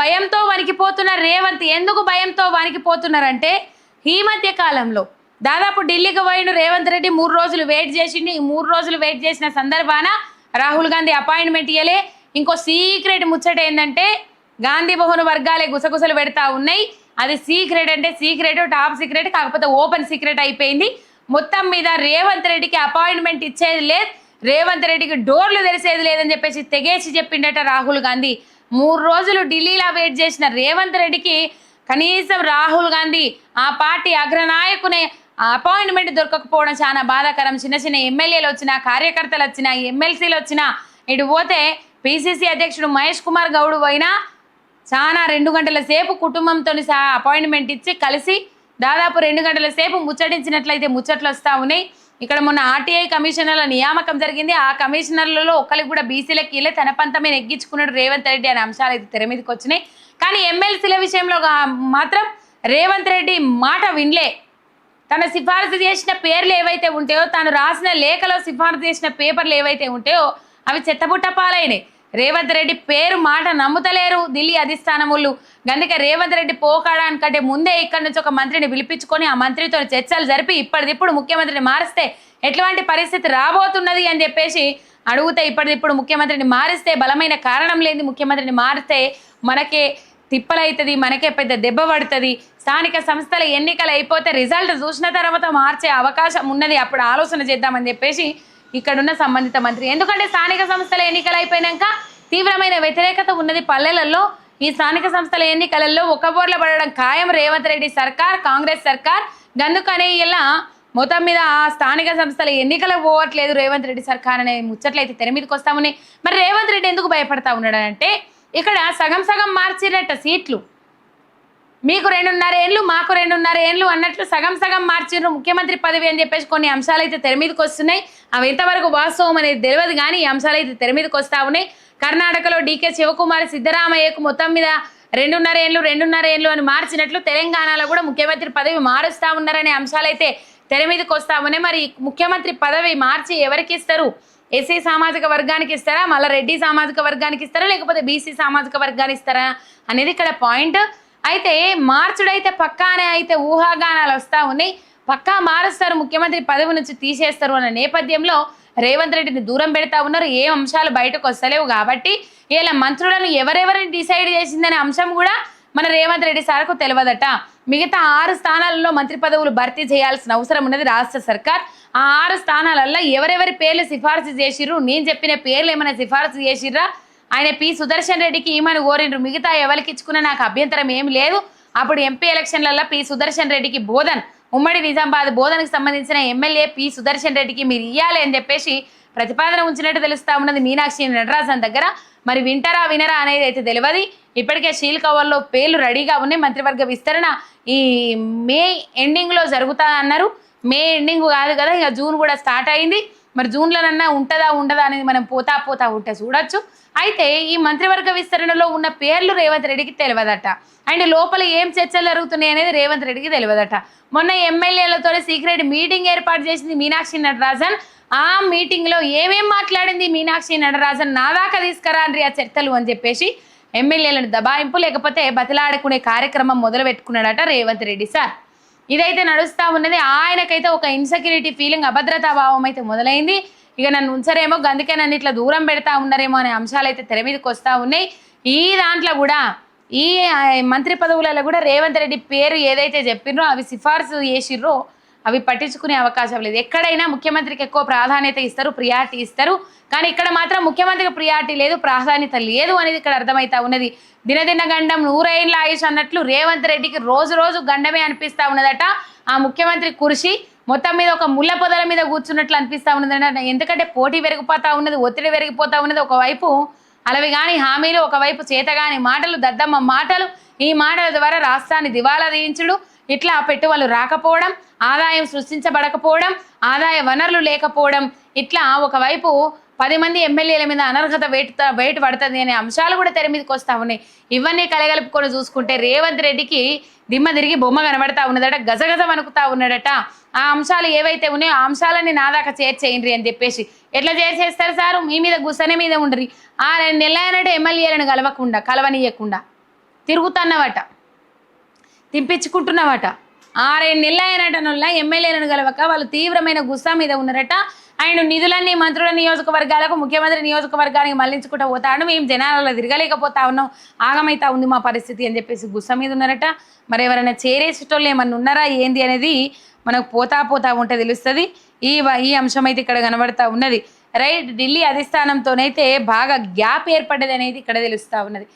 భయంతో వణికిపోతున్న రేవంత్ ఎందుకు భయంతో వణికిపోతున్నారంటే ఈ మధ్య కాలంలో దాదాపు ఢిల్లీకి పోయిన రేవంత్ రెడ్డి మూడు రోజులు వెయిట్ చేసిండు. ఈ మూడు రోజులు వెయిట్ చేసిన సందర్భాన రాహుల్ గాంధీ అపాయింట్మెంట్ ఇయ్యలే. ఇంకో సీక్రెట్ ముచ్చట ఏంటంటే గాంధీ భవన్ వర్గాలే గుసగుసలు పెడతా ఉన్నాయి. అది సీక్రెట్ అంటే సీక్రెట్ టాప్ సీక్రెట్ కాకపోతే ఓపెన్ సీక్రెట్ అయిపోయింది. మొత్తం మీద రేవంత్ రెడ్డికి అపాయింట్మెంట్ ఇచ్చేది లేదు. రేవంత్ రెడ్డికి డోర్లు తెరిసేది లేదని చెప్పేసి తెగేసి చెప్పిండట రాహుల్ గాంధీ. మూడు రోజులు ఢిల్లీలో వెయిట్ చేసిన రేవంత్ రెడ్డికి కనీసం రాహుల్ గాంధీ ఆ పార్టీ అగ్రనాయకునే అపాయింట్మెంట్ దొరకకపోవడం చాలా బాధాకరం. చిన్న చిన్న ఎమ్మెల్యేలు వచ్చినా కార్యకర్తలు వచ్చినా ఎమ్మెల్సీలు వచ్చినా ఇటు పోతే పిసిసి అధ్యక్షుడు మహేష్ కుమార్ గౌడ్ పోయినా చాలా రెండు గంటల సేపు కుటుంబంతో సహా అపాయింట్మెంట్ ఇచ్చి కలిసి దాదాపు రెండు గంటల సేపు ముచ్చటించినట్లయితే ముచ్చట్లు వస్తూ ఉన్నాయి. ఇక్కడ మొన్న ఆర్టీఐ కమిషనర్ల నియామకం జరిగింది. ఆ కమిషనర్లలో ఒకరికి కూడా బీసీలకి వెళ్ళే తన పంతమే నెగ్గించుకున్నాడు రేవంత్ రెడ్డి అనే అంశాలు అయితే తెర మీదకి వచ్చినాయి. కానీ ఎమ్మెల్సీల విషయంలో మాత్రం రేవంత్ రెడ్డి మాట వినలే. తన సిఫారసు చేసిన పేర్లు ఏవైతే ఉంటాయో తాను రాసిన లేఖలో సిఫారసు చేసిన పేపర్లు ఏవైతే ఉంటాయో అవి చెత్తబుట్ట పాలైనాయి. రేవంత్ రెడ్డి పేరు మాట నమ్ముతలేరు ఢిల్లీ అధిష్టానములు. అందుకే రేవంత్ రెడ్డి పోకాడానికంటే ముందే ఇక్కడి నుంచి ఒక మంత్రిని పిలిపించుకొని ఆ మంత్రితో చర్చలు జరిపి ఇప్పటిదిప్పుడు ముఖ్యమంత్రిని మారిస్తే ఎటువంటి పరిస్థితి రాబోతున్నది అని చెప్పేసి అడుగుతే ఇప్పటిదిప్పుడు ముఖ్యమంత్రిని మారిస్తే బలమైన కారణం లేని ముఖ్యమంత్రిని మారిస్తే మనకే తిప్పలవుతుంది మనకే పెద్ద దెబ్బ పడుతుంది. స్థానిక సంస్థల ఎన్నికలు అయిపోతే రిజల్ట్ చూసిన తర్వాత మార్చే అవకాశం ఉన్నది. అప్పుడు ఆలోచన చేద్దామని చెప్పేసి ఇక్కడున్న సంబంధిత మంత్రి. ఎందుకంటే స్థానిక సంస్థల ఎన్నికలు అయిపోయినాక తీవ్రమైన వ్యతిరేకత ఉన్నది పల్లెలలో. ఈ స్థానిక సంస్థల ఎన్నికలలో ఒక బోర్ల పడడం ఖాయం రేవంత్ రెడ్డి సర్కార్ కాంగ్రెస్ సర్కార్. గందుకనే ఇలా మొత్తం మీద స్థానిక సంస్థల ఎన్నికలు పోవట్లేదు రేవంత్ రెడ్డి సర్కార్ అనే ముచ్చట్లయితే తెర మీదకి మరి రేవంత్ రెడ్డి ఎందుకు భయపడతా ఉన్నాడంటే ఇక్కడ సగం సగం మార్చిరట సీట్లు మీకు రెండున్నర ఏళ్ళు మాకు రెండున్నర ఏళ్ళు అన్నట్లు సగం సగం మార్చిర్రు ముఖ్యమంత్రి పదవి అని చెప్పేసి కొన్ని అంశాలు అయితే తెర మీదకి వస్తున్నాయి. అవి ఎంతవరకు వాస్తవం అనేది తెలియదు కానీ ఈ అంశాలు అయితే తెర మీదకి వస్తా ఉన్నాయి. కర్ణాటకలో డీకే శివకుమార్ సిద్ధరామయ్యకు మొత్తం మీద రెండున్నర ఏళ్ళు రెండున్నర ఏళ్ళు అని మార్చినట్లు తెలంగాణలో కూడా ముఖ్యమంత్రి పదవి మారుస్తా ఉన్నారనే అంశాలైతే తెర మీదకి వస్తా ఉన్నాయి. మరి ముఖ్యమంత్రి పదవి మార్చి ఎవరికి ఇస్తారు? ఎస్సీ సామాజిక వర్గానికి ఇస్తారా? మళ్ళీ రెడ్డి సామాజిక వర్గానికి ఇస్తారా? లేకపోతే బీసీ సామాజిక వర్గానికి ఇస్తారా? అనేది ఇక్కడ పాయింట్. అయితే మార్చుడైతే పక్కానే అయితే ఊహాగానాలు వస్తూ ఉన్నాయి. పక్కా మారుస్తారు ముఖ్యమంత్రి పదవి నుంచి తీసేస్తారు అన్న నేపథ్యంలో రేవంత్ రెడ్డిని దూరం పెడతా ఉన్నారు. ఏ అంశాలు బయటకు వస్తలేవు కాబట్టి ఇలా మంత్రులను ఎవరెవరిని డిసైడ్ చేసిందనే అంశం కూడా మన రేవంత్ రెడ్డి సార్కు తెలియదట. మిగతా ఆరు స్థానాలలో మంత్రి పదవులు భర్తీ చేయాల్సిన అవసరం ఉన్నది రాష్ట్ర సర్కార్. ఆ ఆరు స్థానాలలో ఎవరెవరి పేర్లు సిఫార్సు చేసిర్రు? నేను చెప్పిన పేర్లు ఏమైనా సిఫార్సు చేసిర్రా? ఆయన పి సుదర్శన్ రెడ్డికి ఈమెను కోరిండ్రు మిగతా ఎవరికి ఇచ్చుకున్నా నాకు అభ్యంతరం ఏమి లేదు. అప్పుడు ఎంపీ ఎలక్షన్లలో పి సుదర్శన్ రెడ్డికి బోధన్ ఉమ్మడి నిజామాబాద్ బోధనకు సంబంధించిన ఎమ్మెల్యే పి సుదర్శన్ రెడ్డికి మీరు ఇయ్యాలి అని చెప్పేసి ప్రతిపాదన ఉంచినట్టు తెలుస్తా ఉన్నది మీనాక్షి నటరాజన్ దగ్గర. మరి వింటారా వినరా అనేది అయితే తెలియదు ఇప్పటికే షీల్ కవర్లో పేర్లు రెడీగా ఉన్నాయి. మంత్రివర్గ విస్తరణ ఈ మే ఎండింగ్లో జరుగుతా అన్నారు. మే ఎండింగ్ కాదు కదా ఇక జూన్ కూడా స్టార్ట్ అయింది. మరి జూన్లోనన్నా ఉంటుందా ఉండదా అనేది మనం పోతా పోతా ఉంటే చూడొచ్చు. అయితే ఈ మంత్రివర్గ విస్తరణలో ఉన్న పేర్లు రేవంత్ రెడ్డికి తెలియదట. అండ్ లోపల ఏం చర్చలు జరుగుతున్నాయి అనేది రేవంత్ రెడ్డికి తెలియదట. మొన్న ఎమ్మెల్యేలతో సీక్రెట్ మీటింగ్ ఏర్పాటు చేసింది మీనాక్షి నటరాజన్. ఆ మీటింగ్లో ఏమేం మాట్లాడింది మీనాక్షి నటరాజన్? నా దాకా తీసుకురాండ్రి ఆ చర్చలు అని చెప్పేసి ఎమ్మెల్యేలను దబాయింపు లేకపోతే బతిలాడుకునే కార్యక్రమం మొదలు పెట్టుకున్నాడట రేవంత్ రెడ్డి సార్. ఇదైతే నడుస్తూ ఉన్నది. ఆయనకైతే ఒక ఇన్సెక్యూరిటీ ఫీలింగ్ అభద్రతా భావం అయితే మొదలైంది. ఇక నన్ను ఉంచరేమో అందుకే నన్ను ఇట్లా దూరం పెడతా ఉన్నారేమో అనే అంశాలు అయితే తెర మీదకి వస్తూ ఉన్నాయి. ఈ దాంట్లో కూడా ఈ మంత్రి పదవులలో కూడా రేవంత్ రెడ్డి పేరు ఏదైతే చెప్పినో అవి సిఫార్సు చేసిర్రో అవి పట్టించుకునే అవకాశం లేదు. ఎక్కడైనా ముఖ్యమంత్రికి ఎక్కువ ప్రాధాన్యత ఇస్తారు ప్రియారిటీ ఇస్తారు. కానీ ఇక్కడ మాత్రం ముఖ్యమంత్రికి ప్రియారిటీ లేదు ప్రాధాన్యత లేదు అనేది ఇక్కడ అర్థమవుతా ఉన్నది. దినదిన గండం నూరేళ్ళ ఆయుష్ అన్నట్లు రేవంత్ రెడ్డికి రోజు రోజు గండమే అనిపిస్తూ ఉన్నదట. ఆ ముఖ్యమంత్రి కురిసి మొత్తం మీద ఒక ముళ్ళ పొదల మీద కూర్చున్నట్లు అనిపిస్తూ ఉన్నది ఎందుకంటే పోటీ పెరిగిపోతా ఉన్నది ఒత్తిడి పెరిగిపోతా ఉన్నది. ఒకవైపు అలవి కాని హామీలు ఒకవైపు చేతగాని మాటలు దద్దమ్మ మాటలు ఈ మాటల ద్వారా రాష్ట్రాన్ని దివాలా తీయించుడు. ఇట్లా పెట్టుబడులు రాకపోవడం ఆదాయం సృష్టించబడకపోవడం ఆదాయ వనరులు లేకపోవడం ఇట్లా ఒకవైపు పది మంది ఎమ్మెల్యేల మీద అనర్హత వేటు వేటు పడుతుంది అనే అంశాలు కూడా తెర మీదకి వస్తూ ఉన్నాయి. ఇవన్నీ కలగలుపుకొని చూసుకుంటే రేవంత్ రెడ్డికి దిమ్మ తిరిగి బొమ్మ కనబడతా ఉన్నదట గజగజ వణుకుతా ఉన్నాడట ఆ అంశాలు ఏవైతే ఉన్నాయో ఆ అంశాలని నా దాకా చేర్చేయండి అని చెప్పేసి. ఎట్లా చేసేస్తారు సార్? మీ మీద గుసనే మీద ఉండరు. ఆ రెండు నెలలైనట్టు ఎమ్మెల్యేలను కలవకుండా కలవనీయకుండా తిరుగుతున్నవట తిప్పించుకుంటున్నావట. ఆరేడు నెలలు అయినటనల్లా ఎమ్మెల్యేలను గెలవక వాళ్ళు తీవ్రమైన గుస్సా మీద ఉన్నారట. ఆయన నిధులన్నీ మంత్రుల నియోజకవర్గాలకు ముఖ్యమంత్రి నియోజకవర్గానికి మళ్ళించుకుంటూ పోతాడు. మేము జనాలలో తిరగలేకపోతా ఉన్నాం. ఆగమైతా ఉంది మా పరిస్థితి అని చెప్పేసి గుస్స మీద ఉన్నారట. మరి ఎవరైనా చేరేసేటోళ్ళు ఏమన్నా ఉన్నారా ఏంది అనేది మనకు పోతా పోతా ఉంటే తెలుస్తుంది. ఈ ఈ అంశం అయితే ఇక్కడ కనబడతా ఉన్నది. రైట్ ఢిల్లీ అధిష్టానంతోనైతే బాగా గ్యాప్ ఏర్పడ్డది అనేది ఇక్కడ తెలుస్తా ఉన్నది.